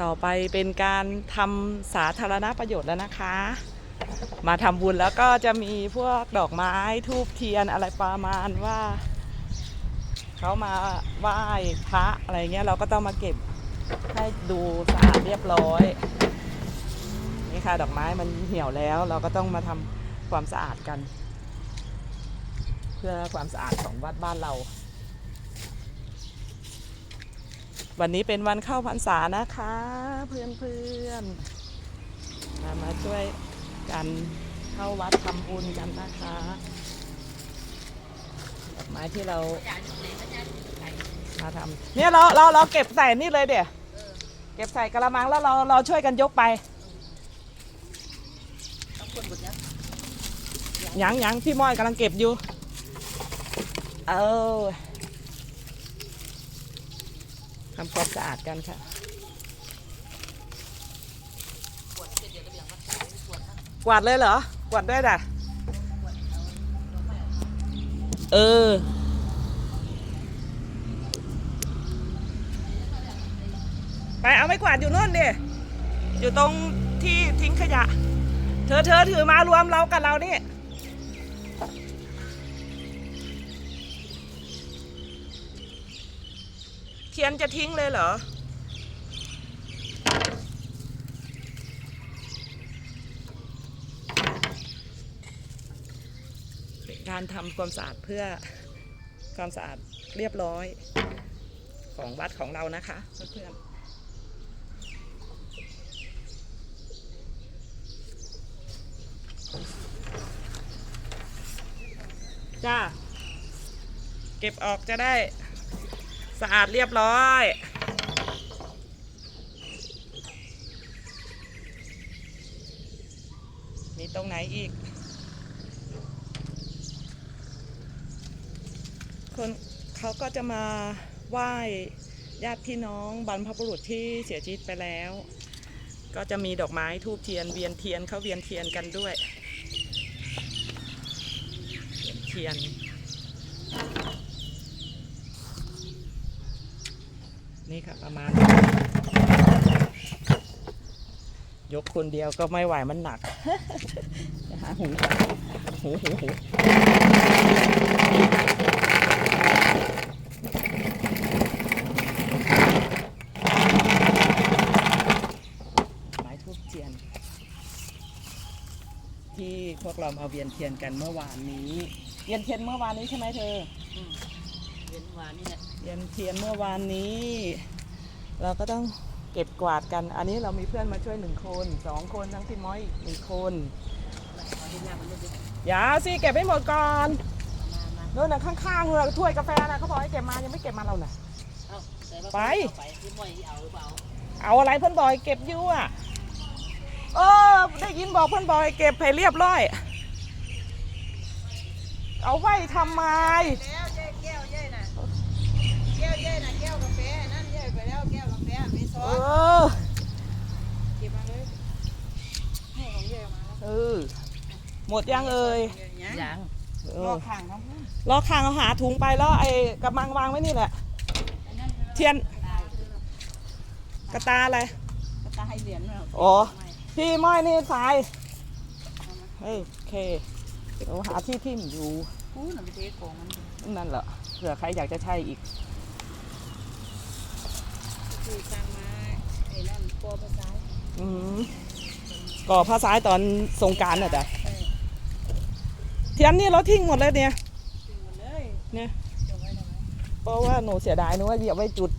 ต่อไปเป็นการทำสาธารณประโยชน์แล้วนะคะ มาทำบุญแล้วก็จะมีพวกดอกไม้ทูบเทียนอะไรประมาณว่าเขามาไหว้พระอะไรเงี้ยเราก็ต้องมาเก็บให้ดูสะอาดเรียบร้อยนี่ค่ะดอกไม้มันเหี่ยวแล้ว เราก็ต้องมาทำความสะอาดกัน เพื่อความสะอาดของวัดบ้านเรา วันนี้เป็นวันเข้าพรรษานะคะ เพื่อนๆมามาช่วยกันเข้าวัดทำบุญกันนะคะดอกไม้ที่เรามาทำเนี่ยเราเราเราเก็บใส่นี่เลยเดี๋ยวเก็บใส่กระมังแล้วเราเราช่วยกันยกไปยังยังพี่ม้อยกำลังเก็บอยู่ เออ ทำความสะอาดกันค่ะ กวาดเลยเหรอ กวาดได้ด่ะ เออ ไปเอาไม่กวาดอยู่นู่นดิ อยู่ตรงที่ทิ้งขยะ เธอเธอถือมารวมเรากับเรานี่ เทียนจะทิ้งเลยเหรอ การทำความสะอาดเพื่อความสะอาดเรียบร้อยของวัดของเรานะคะเพื่อนจ้า เก็บออกจะได้ สะอาดเรียบร้อย มีตรงไหนอีก คนเขาก็จะมาไหว้ญาติพี่น้องบรรพบุรุษที่เสียชีวิตไปแล้ว ก็จะมีดอกไม้ทูบเทียนเวียนเทียนเขาเวียนเทียนกันด้วยเวียนเทียน นี่ค่ะประมาณ ยกคนเดียวก็ไม่ไหวมันหนักหาหูหูหูหูไม้ทูบเทียนที่พวกเรามาเวียนเทียนกันเมื่อวานนี้ เวียนเทียนเมื่อวานนี้ใช่ไหมเธอเวียนวานนี่แหละ เย็นเทียนเมื่อวานนี้ เราก็ต้องเก็บกวาดกัน อันนี้เรามีเพื่อนมาช่วยหนึ่งคนสองคนทั้งพี่ม้อยอีกหนึ่งคนเอาที่หน้ามันไม่ได้อย่าสิเก็บให้หมดก่อนมามาโน่นน่ะข้างๆเลยถ้วยกาแฟนะเขาบอกให้เก็บมายังไม่เก็บมาเราน่ะเอาแต่ว่าไปเอาไปที่ม่อยเอาหรือเปล่าเอาอะไรเพื่อนบอยเก็บอยู่อะเออได้ยินบอกเพื่อนบอยเก็บให้เรียบร้อย เอาไว้ทำไม แล้วเย้แก้วเย้น่ะแก้วเย้น่ะแก้วกาแฟนั่นเย้ไปแล้วแก้วกาแฟมีซอเอสอเก็บมาเลยให้ของเย้มาแล้วเออหมดยังเอ่ยยังยังเอรออข้างเขาพูดรอข้างเอาหาถุงไปแล้วไอ้กระมังวางไว้นี่แหละ เทียนกระตาอะไรกระตายเหรียญมาอ๋อ พี่ม้อยนี่สายเฮ้ยโอเคเราหาที่ทิ่มอยู่พูดน่ะไม่ใช่โกงมันนั่นแหละเผื่อใครอยากจะใช่อีก คือสร้างมาไอ้ นั่นกลัวภาษาอืมก่อผ้าซ้ายตอนสงกรารน่ะจ้ะเออเทียนนี่เราทิ้งหมดเลยเนี่ยทิ้งหมดเลยเนี่ยจงไว้ทำไมเพราะว่าหนูเสียดายหนูว่าอย่าไว้จุด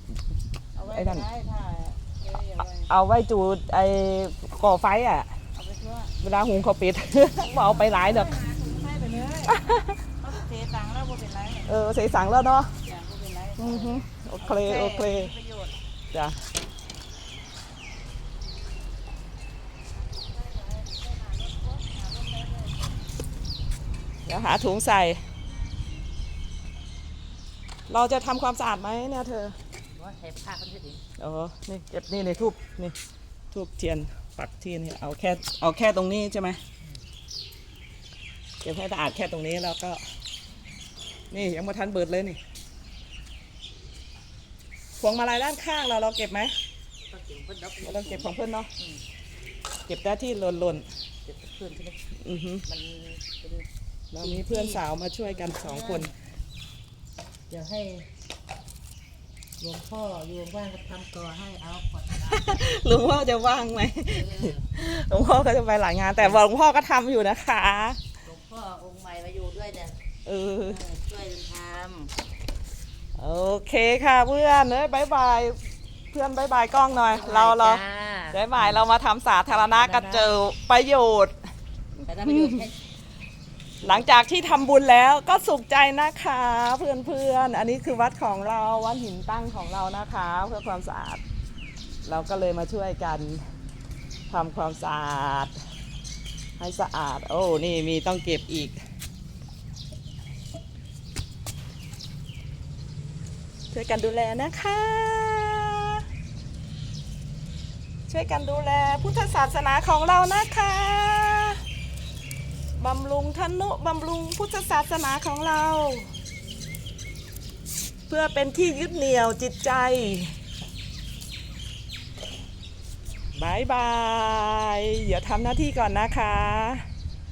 เอาไว้ไอ้นั่น ได้ถ้าเอออย่าไว้เอาไว้จุดไอ้ก่อไฟอะ เอาไปทั่วเวลาหุงข้าวเป็ดบเอาไปหลายดอกให้ไปเลยเขาเสียตังค์แล้วบ่เป็นไรเออใส่สังแล้วเนาะอย่างบ่เป็นไรอือฮึโอเคโอเคมีประโยชน์จ้ะ ดี๋ยวหาถุงใส่ เราจะทำความสะอาดไหมเนี่ยเธอว่าเทปผ้าเขาจะถึงเออนี่เก็บนี่ในทูบนี่ทูบเทียนปักที่นี่เอาแค่เอาแค่ตรงนี้ใช่ไหมเก็บให้สะอาดแค่ตรงนี้แล้วก็ นี่ยังมาทันเบิดเลยนี่พวงมาลัยด้านข้างเราเราเก็บไหมเต้องเก็บเพิ่นดอกไม่ต้องเก็บของเพื่อนเนาะเก็บได้ที่หล่นหล่นเก็บเพื่อนใช่ไหมๆอือฮึมันเป็น แล้วมีเพื่อนสาวมาช่วยกันสองคน เดี๋ยวให้หลวงพ่อโยมว่างก็ทำต่อให้เอาขวดน้หลวงพ่อจะว่างไหมำหลวงพ่อก็จะไปหลายงาน แต่หลวงพ่อก็ทำอยู่นะคะ หลวงพ่อองค์ใหม่มาอยู่ด้วยเนี่ยเออเออช่วยกันทโอเคค่ะเพื่อนเอ้ยบายบายเพื่อนบายบายกล้องหน่อยำเราเราจ้บายบายเรามาทำสาธารณะกันเจอประโยชน์แต่ถ้าประโยชน์ใหลังจากที่ทำบุญแล้วก็สุขใจนะคะเพื่อนเพื่อนๆ อันนี้คือวัดของเราวัดหินตั้งของเรานะคะ เพื่อความสะอาด เราก็เลยมาช่วยกันทำความสะอาด ให้สะอาด โอ้นี่มีต้องเก็บอีก ช่วยกันดูแลนะคะ ช่วยกันดูแลพุทธศาสนาของเรานะคะ บำรุงทนุบำรุงพุทธศาสนาของเรา เพื่อเป็นที่ยึดเหนี่ยวจิตใจบายบาย เดี๋ยวทำหน้าที่ก่อนนะคะ